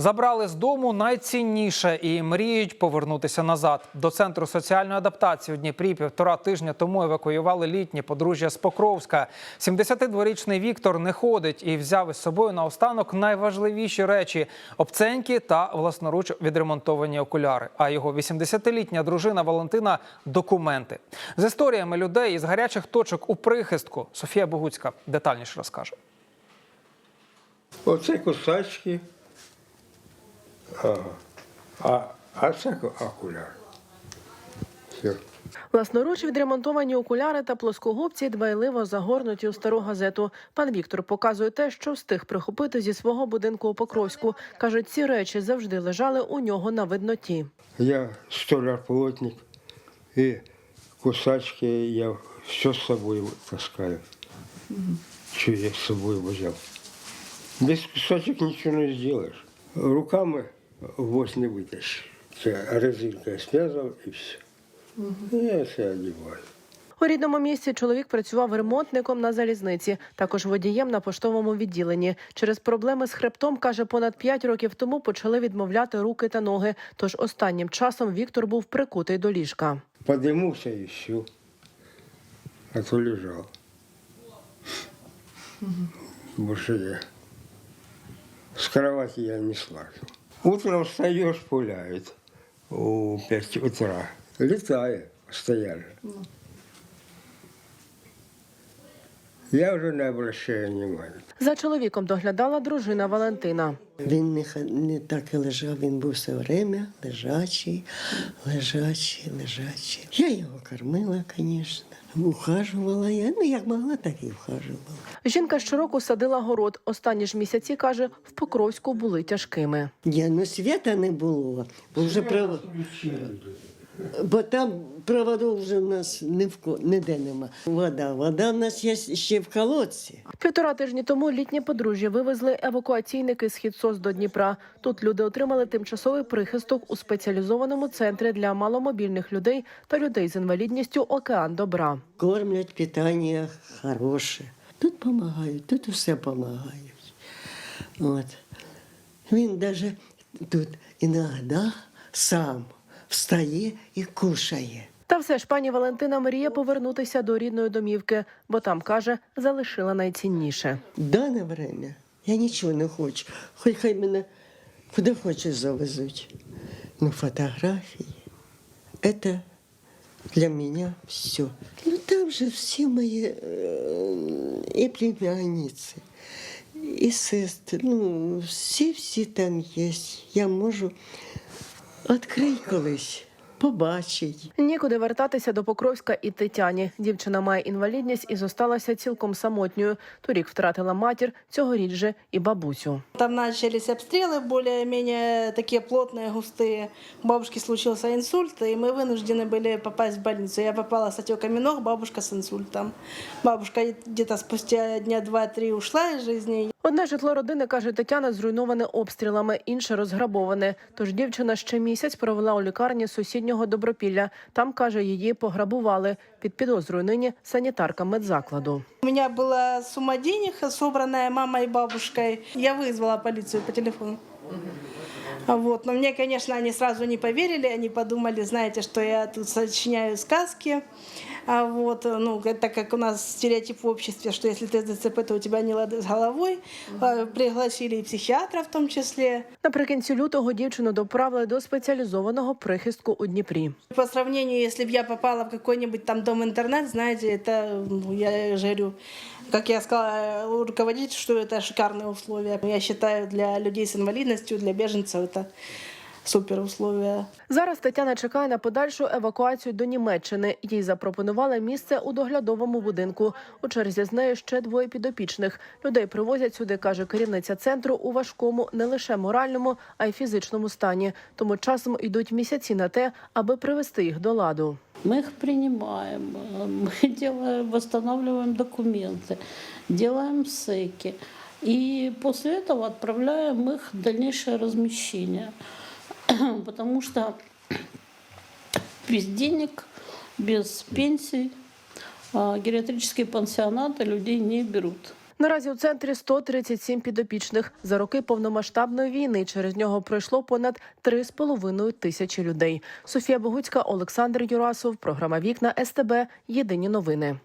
Забрали з дому найцінніше і мріють повернутися назад. До центру соціальної адаптації у Дніпрі півтора тижня тому евакуювали літнє подружжя з Покровська. 72-річний Віктор не ходить і взяв із собою на останок найважливіші речі обценьки та власноруч відремонтовані окуляри. А його 80-літня дружина Валентина документи з історіями людей із гарячих точок у прихистку. Софія Богуцька детальніше розкаже. Оце кусачки. А, а це окуляр. Все. Власноруч відремонтовані окуляри та плоскогубці дбайливо загорнуті у стару газету. Пан Віктор показує те, що встиг прихопити зі свого будинку у Покровську. каже, ці речі завжди лежали у нього на видноті. Я столяр-плотник, и кусачки я все с собой таскаю. Что я с собой взял? Без кусачек ничего не сделаешь. Руками гвоздь не вытащишь. Це резинкой связал и все. Я це одеваю. У рідному місці чоловік працював ремонтником на залізниці, також водієм на поштовому відділенні. Через проблеми з хребтом каже, понад 5 років тому почали відмовляти руки та ноги. Тож останнім часом Віктор був прикутий до ліжка. Подымался и все. А то лежал. Больше я. С кровати я не слазил. Утром встаешь, пуляет. У 5 утра. Летает постоянно. Я уже не обращаю внимания. За чоловіком доглядала дружина Валентина. Він не, ха- не так і лежав, він був все время лежачий, лежачий, лежачий. Я його кормила, звісно. Ухажувала я. Ну, як могла, так і вхажувала. Жінка щороку садила город. Останні ж місяці каже, в Покровську були тяжкими. Я, ну свята не було, бо вже прав... Бо там проводів вже в нас ні в ко... ніде нема. Вода, вода в нас є ще в колодці. Півтора тижні тому літнє подружжя вивезли евакуаційники з Хідсос до Дніпра. Тут люди отримали тимчасовий прихисток у спеціалізованому центрі для маломобільних людей та людей з інвалідністю Океан Добра. Кормлять, питання хороше. Тут допомагають, тут усе допомагають. От. Він навіть тут іноді сам встає і кушає. Та все ж пані Валентина мріє повернутися до рідної домівки, бо там каже, залишила найцінніше. Дане время я нічого не хочу. Хоч хай мене куди хочеш завезуть. Ну, фотографії це для мене все. Ну там же всі мої е, і племянниці, і сестри. Ну, всі-всі там є. Я можу відкрити колись, побачити. Нікуди вертатися до Покровська і Тетяні. Дівчина має інвалідність і зосталася цілком самотньою. Торік втратила матір, цьогоріч же і бабусю. Там начались обстрелы более-менее такие плотные, густые. У бабушки случился инсульт, и мы вынуждены были попасть в больницу. Я попала с отеками ног, бабушка с инсультом. Бабушка где-то спустя дня два-три ушла из жизни. Одне житло родини, каже Тетяна, зруйноване обстрілами, інше розграбоване. Тож дівчина ще місяць провела у лікарні сусіднього Добропілля. Там, каже, її пограбували. Під підозрою нині санітарка медзакладу. У меня была сумма денег, собранная мамой и бабушкой. Я вызвала полицию по телефону. Вот. Но мне, конечно, они сразу не поверили, они подумали, знаете, что я тут сочиняю сказки. А вот, ну, так как у нас стереотип в обществе, что если ты ДЦП, то у тебя не лады с головой. А, Пригласили и психиатра в том числе. Наприкінці лютого дівчину доправили до спеціалізованого прихистку у Дніпрі. По сравнению, если бы я попала в какой-нибудь там дом-интернет, знаете, это, ну, я же говорю, как я сказала э, руководитель, что это шикарные условия. Я считаю, для людей с инвалидностью, для беженцев это супер условия. Зараз Тетяна чекає на подальшу евакуацію до Німеччини. Їй запропонували місце у доглядовому будинку. У черзі з нею ще двоє підопічних. Людей привозять сюди, каже керівниця центру, у важкому не лише моральному, а й фізичному стані. Тому часом йдуть місяці на те, аби привести їх до ладу. Мы их принимаем, э, мы делаем, восстанавливаем документы, делаем СЭКи. И после этого отправляем их в дальнейшее размещение. Потому что без денег, без пенсий а, гериатрические пансионаты людей не берут. Наразі у центрі 137 підопічних. За роки повномасштабної війни через нього пройшло понад 3,5 тисячі людей. Софія Богуцька, Олександр Юрасов. Програма Вікна СТБ. Єдині новини.